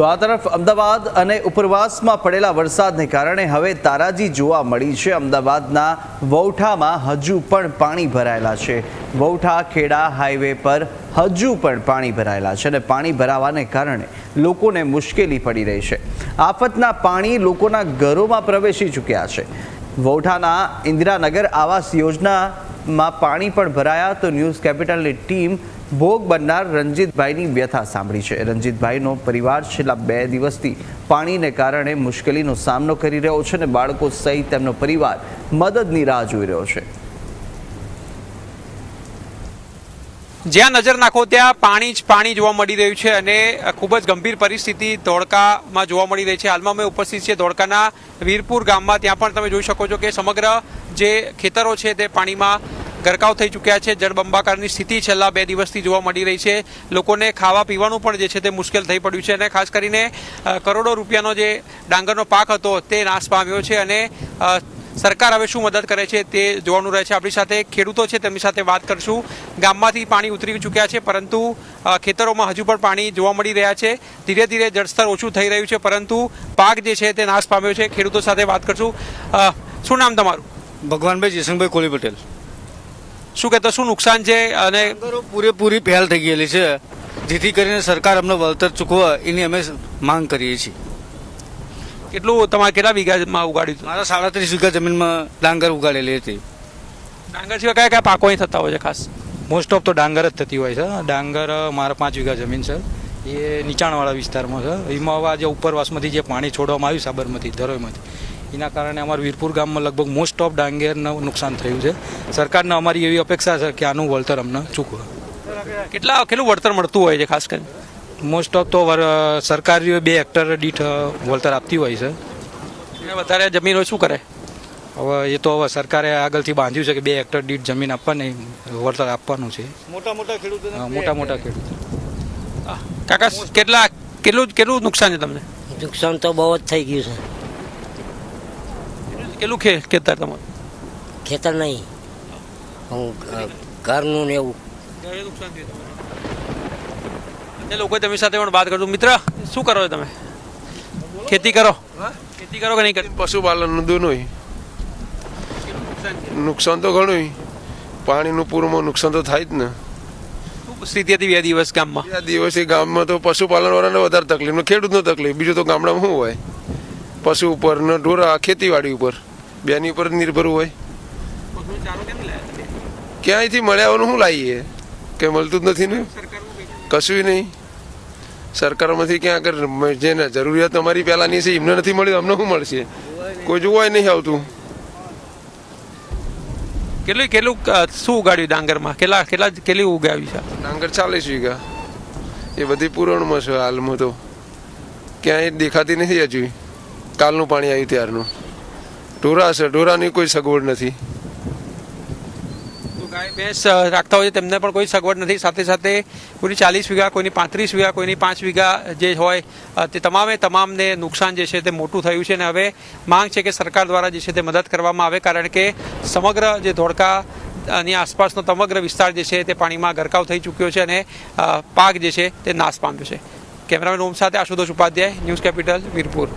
તો આ તરફ અમદાવાદ અને ઉપરવાસમાં પડેલા વરસાદને કારણે હવે તારાજી જોવા મળી છે. અમદાવાદના વૌઠામાં હજુ પણ પાણી ભરાયેલા છે. વૌઠા, ખેડા હાઈવે પર હજુ પણ પાણી ભરાયેલા છે અને પાણી ભરાવાને કારણે લોકોને મુશ્કેલી પડી રહી છે. આફતના પાણી લોકોના ઘરોમાં પ્રવેશી ચૂક્યા છે. વૌઠાના ઇન્દિરાનગર આવાસ યોજનામાં પાણી પણ ભરાયા તો ન્યૂઝ કેપિટલની ટીમ ભોગ બનનાર રંજીતભાઈની વ્યથા સાંભળી છે. રંજીતભાઈનો પરિવાર છેલ્લા બે દિવસથી પાણીને કારણે મુશ્કેલીનો સામનો કરી રહ્યો છે અને બાળકો સહિત તેમનો પરિવાર મદદની રાહ જોઈ રહ્યો છે. જ્યાં નજર નાખો ત્યાં પાણી જ પાણી જોવા મળી રહ્યું છે અને ખૂબ જ ગંભીર પરિસ્થિતિ ધોળકામાં જોવા મળી રહી છે. હાલમાં અમે ઉપસ્થિત છીએ ધોળકાના વીરપુર ગામમાં. ત્યાં પણ તમે જોઈ શકો છો કે સમગ્ર જે ખેતરો છે તે પાણીમાં ગરકાવ થઈ ચૂક્યા છે. જળબંબાકારની સ્થિતિ છેલ્લા બે દિવસથી જોવા મળી રહી છે. લોકોને ખાવા પીવાનું પણ જે છે તે મુશ્કેલ થઈ પડ્યું છે અને ખાસ કરીને કરોડો રૂપિયાનો જે ડાંગરનો પાક હતો તે નાશ પામ્યો છે અને સરકાર હવે શું મદદ કરે છે તે જોવાનું રહે છે. આપણી સાથે ખેડૂતો છે, તેમની સાથે વાત કરશું. ગામમાંથી પાણી ઉતરી ચૂક્યા છે, પરંતુ ખેતરોમાં હજુ પણ પાણી જોવા મળી રહ્યા છે. ધીરે ધીરે જળસ્તર ઓછું થઈ રહ્યું છે, પરંતુ પાક જે છે તે નાશ પામ્યો છે. ખેડૂતો સાથે વાત કરશું. શું નામ તમારું? ભગવાનભાઈ જયસિંહભાઈ કોલી પટેલ. શું કહેતો શું નુકસાન છે અને પૂરેપૂરી પહેલ થઈ ગયેલી છે. જેથી કરીને સરકાર અમને વળતર ચૂકવે એની અમે માંગ કરીએ છીએ. કેટલું તમારે કેટલા વીઘામાં ઉગાડ્યું હતું? મારા સાડત્રીસ વીઘા જમીનમાં ડાંગર ઉગાડેલી હતી. ડાંગર સિવાય કયા કયા પાકો અહીં થતા હોય છે ખાસ? મોસ્ટ ઓફ તો ડાંગર જ થતી હોય છે. ડાંગર મારા પાંચ વીઘા જમીન છે. એ નીચાણવાળા વિસ્તારમાં છે. એમાં હવે આજે ઉપરવાસમાંથી જે પાણી છોડવામાં આવ્યું સાબરમતી ધરોઈમાંથી. એના કારણે અમારા વીરપુર ગામમાં લગભગ મોસ્ટ ઓફ ડાંગરનું નુકસાન થયું છે. સરકારને અમારી એવી અપેક્ષા છે કે આનું વળતર અમને ચૂકવે. કેટલા કેટલું વળતર મળતું હોય છે ખાસ કરીને? મોસ્ટ ઓફ તો સરકાર બે હેક્ટર દીઠ વળતર આપતી હોય છે. વધારે જમીન હોય શું કરે? હવે એ તો હવે સરકારે આગળથી બાંધ્યું છે કે બે હેક્ટર દીઠ જમીન આપવાની વળતર આપવાનું છે. મોટા મોટા ખેડૂતો મોટા મોટા ખેડૂતો. કાકા કેટલા કેટલું કેટલું નુકસાન છે તમને? નુકસાન તો બહુ જ થઈ ગયું છે. કેટલું ખે ખેતર તમારું? ખેતર નહીં. હું ઘરનું ને એવું. એ લોકો તમે સાથે પણ વાત કરું. મિત્ર શું કરો છો તમે? ખેતી કરો? ખેતી કરો કે નહીં પશુપાલન પશુપાલનનું દોનોય નુકસાન તો ઘણું પાણીનું પૂરમાં નુકસાન તો થાય જ ને. સ્થિતિ હતી બે દિવસ ગામમાં? આ દિવસે ગામમાં તો પશુપાલન વાળાને વધારે તકલીફ ને ખેડૂતનો તકલીફ. બીજું તો ગામડામાં શું હોય? પશુ ઉપર ને ઢોરા ખેતીવાડી ઉપર. બેની ઉપર નિર્ભર હોય. ક્યાંયથી મળ્યાનું શું લાવીએ? કે મળતું જ નથી ને? કશું નહીં. સરકારમાંથી ક્યાં આગળ જેને જરૂરિયાત અમારી પહેલાંની છે એમને નથી મળ્યું અમને શું મળશે? કોઈ જોવાય નહીં આવતું. કેટલું કેટલું શું ઉગાડ્યું ડાંગરમાં? કેટલા કેટલા કેટલી ઉગાવી છે? ડાંગર ચાલીસ વીઘા. એ બધી પૂરણમાં છે હાલમાં તો. ક્યાંય દેખાતી નથી હજુ. કાલનું પાણી આવ્યું ત્યારનું. ઢોરા છે, ઢોરાની કોઈ સગવડ નથી. ગાય, ભેંસ રાખતા હોય તેમને પણ કોઈ સગવડ નથી. સાથે સાથે કોઈની ચાલીસ વીઘા, કોઈની પાંત્રીસ વીઘા, કોઈની પાંચ વીઘા જે હોય તે તમામે તમામને નુકસાન જે છે તે મોટું થયું છે. અને હવે માંગ છે કે સરકાર દ્વારા જે છે તે મદદ કરવામાં આવે, કારણ કે સમગ્ર જે ધોળકા ની આસપાસનો સમગ્ર વિસ્તાર જે છે તે પાણીમાં ગરકાવ થઈ ચૂક્યો છે અને પાક જે છે તે નાશ પામ્યો છે. કેમેરામેન ઓમ સાથે આશુતોષ ઉપાધ્યાય, ન્યૂઝ કેપિટલ, વીરપુર.